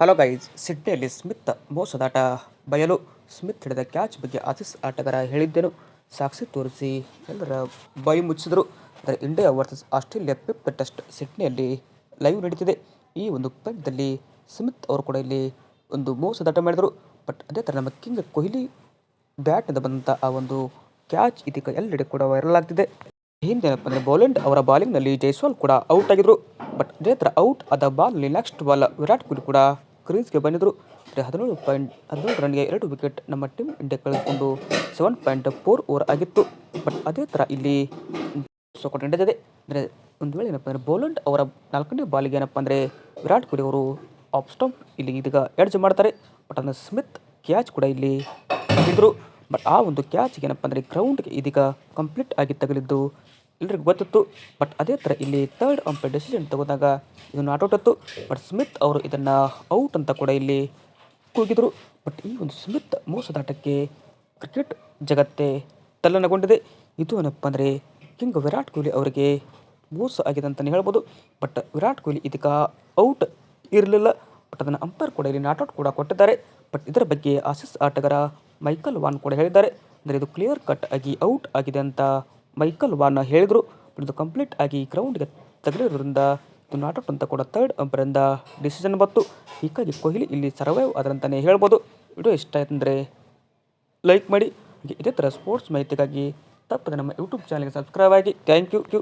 Hello guys ಸಿಡ್ನಿಯಲ್ಲಿ Smith, ಮೋಸದಾಟ ಬಯಲು. ಸ್ಮಿತ್ ಹಿಡಿದ ಕ್ಯಾಚ್ ಬಗ್ಗೆ ಆಸೀಸ್ ಆಟಗಾರ ಹೇಳಿದ್ದೇನು. ಸಾಕ್ಷಿ ತೋರಿಸಿ ಎಲ್ಲರ ಬಾಯಿ ಮುಚ್ಚಿದರು. ಅಂದರೆ India versus Australia fifth test ಸಿಡ್ನಿಯಲ್ಲಿ live ನಡೀತಿದೆ. ಈ ಒಂದು ಪಂದ್ಯದಲ್ಲಿ ಸ್ಮಿತ್ ಅವರು ಕೂಡ ಇಲ್ಲಿ ಒಂದು ಮೋಸದಾಟ ಮಾಡಿದರು. ಬಟ್ ಅದೇ ಥರ ನಮ್ಮ ಕಿಂಗ್ ಕೊಹ್ಲಿ ಬ್ಯಾಟ್ನಿಂದ ಬಂದಂಥ ಆ ಒಂದು ಕ್ಯಾಚ್ ಇದೀಗ ಎಲ್ಲೆಡೆ ಕೂಡ ವೈರಲ್ ಆಗ್ತಿದೆ. ಹಿಂದೆ ಏನಪ್ಪ ಅಂದರೆ ಬೌಲೆಂಡ್ ಅವರ ಬಾಲಿಂಗ್ನಲ್ಲಿ ಜೈಸ್ವಾಲ್ ಕೂಡ ಔಟ್ ಆಗಿದ್ರು. ಬಟ್ ಅದೇ ಥರ ಔಟ್ ಆದ ಬಾಲ್ನಲ್ಲಿ ನೆಕ್ಸ್ಟ್ ಬಾಲ್ ವಿರಾಟ್ ಕೊಹ್ಲಿ ಕೂಡ ಕ್ರೀಸ್ಗೆ ಬಂದಿದ್ದರು ಹದಿನೇಳು ಪಾಯಿಂಟ್ ಹದಿನೇಳು ರನ್ಗೆ ಎರಡು ವಿಕೆಟ್ ನಮ್ಮ ಟೀಮ್ ಇಂಡಿಯಾ ಕಳೆದುಕೊಂಡು ಸೆವೆನ್ ಪಾಯಿಂಟ್ ಫೋರ್ ಓವರ್ ಆಗಿತ್ತು. ಬಟ್ ಅದೇ ಥರ ಇಲ್ಲಿ ಸೋಕೊಂಡು ನಡೆದಿದೆ. ಅಂದರೆ ಒಂದು ವೇಳೆ ಏನಪ್ಪ ಅಂದರೆ ಬೌಲಂಡ್ ಅವರ ನಾಲ್ಕನೇ ಬಾಲಿಗೆ ಏನಪ್ಪ ಅಂದರೆ ವಿರಾಟ್ ಕೊಹ್ಲಿ ಅವರು ಆಫ್ ಸ್ಟಂಪ್ ಇಲ್ಲಿ ಇದೀಗ ಎಡ್ಜ್ ಮಾಡ್ತಾರೆ. ಬಟ್ ಅದನ್ನು ಸ್ಮಿತ್ ಕ್ಯಾಚ್ ಕೂಡ ಇಲ್ಲಿ ಬಂದಿದ್ರು ಬಟ್ ಆ ಒಂದು ಕ್ಯಾಚ್ಗೆ ಏನಪ್ಪ ಅಂದರೆ ಗ್ರೌಂಡ್ಗೆ ಇದೀಗ ಕಂಪ್ಲೀಟ್ ಆಗಿ ತಗಲಿದ್ದು ಎಲ್ರಿಗೂ ಗೊತ್ತಿತ್ತು ಬಟ್ ಅದೇ ಥರ ಇಲ್ಲಿ ತರ್ಡ್ ಅಂಪೈರ್ ಡೆಸಿಷನ್ ತಗೊಂಡಾಗ ಇದು ನಾಟ್ ಔಟ್ ಇತ್ತು ಬಟ್ ಸ್ಮಿತ್ ಅವರು ಇದನ್ನು ಔಟ್ ಅಂತ ಕೂಡ ಇಲ್ಲಿ ಕೂಗಿದರು. ಬಟ್ ಈ ಒಂದು ಸ್ಮಿತ್ ಮೋಸದಾಟಕ್ಕೆ ಕ್ರಿಕೆಟ್ ಜಗತ್ತೇ ತಲ್ಲಣಗೊಂಡಿದೆ. ಇದು ಏನಪ್ಪ ಅಂದರೆ ಕಿಂಗ್ ವಿರಾಟ್ ಕೊಹ್ಲಿ ಅವರಿಗೆ ಮೋಸ ಆಗಿದೆ ಅಂತಲೇ ಹೇಳ್ಬೋದು. ಬಟ್ ವಿರಾಟ್ ಕೊಹ್ಲಿ ಇದಕ್ಕೆ ಔಟ್ ಇರಲಿಲ್ಲ. ಬಟ್ ಅದನ್ನು ಅಂಪೈರ್ ಕೂಡ ಇಲ್ಲಿ ನಾಟ್ ಔಟ್ ಕೂಡ ಕೊಟ್ಟಿದ್ದಾರೆ. ಬಟ್ ಇದರ ಬಗ್ಗೆ ಆಸಿಸ್ ಆಟಗಾರ ಮೈಕಲ್ ವಾನ್ ಕೂಡ ಹೇಳಿದ್ದಾರೆ. ಅಂದರೆ ಇದು ಕ್ಲಿಯರ್ ಕಟ್ ಆಗಿ ಔಟ್ ಆಗಿದೆ ಅಂತ ಮೈಕಲ್ ವಾರ್ನ ಹೇಳಿದರು ಇದು ಕಂಪ್ಲೀಟ್ ಆಗಿ ಗ್ರೌಂಡ್ಗೆ ತಗಲಿರೋದ್ರಿಂದ ಇದು ನಾಟ್ ಔಟ್ ಅಂತ ಕೂಡ ತರ್ಡ್ ಅಂಪರಿಂದ ಡಿಸಿಷನ್ ಬಂತು. ಹೀಗಾಗಿ ಕೊಹ್ಲಿ ಇಲ್ಲಿ ಸರ್ವೈವ್ ಆದ್ರಂತಲೇ ಹೇಳ್ಬೋದು. ವಿಡಿಯೋ ಇಷ್ಟ ಆಯ್ತು ಅಂದರೆ ಲೈಕ್ ಮಾಡಿ ಇದೇ ಥರ ಸ್ಪೋರ್ಟ್ಸ್ ಮಾಹಿತಿಗಾಗಿ ತಪ್ಪದೆ ನಮ್ಮ ಯೂಟ್ಯೂಬ್ ಚಾನಲ್ಗೆ ಸಬ್ಸ್ಕ್ರೈಬ್ ಆಗಿ. Thank you.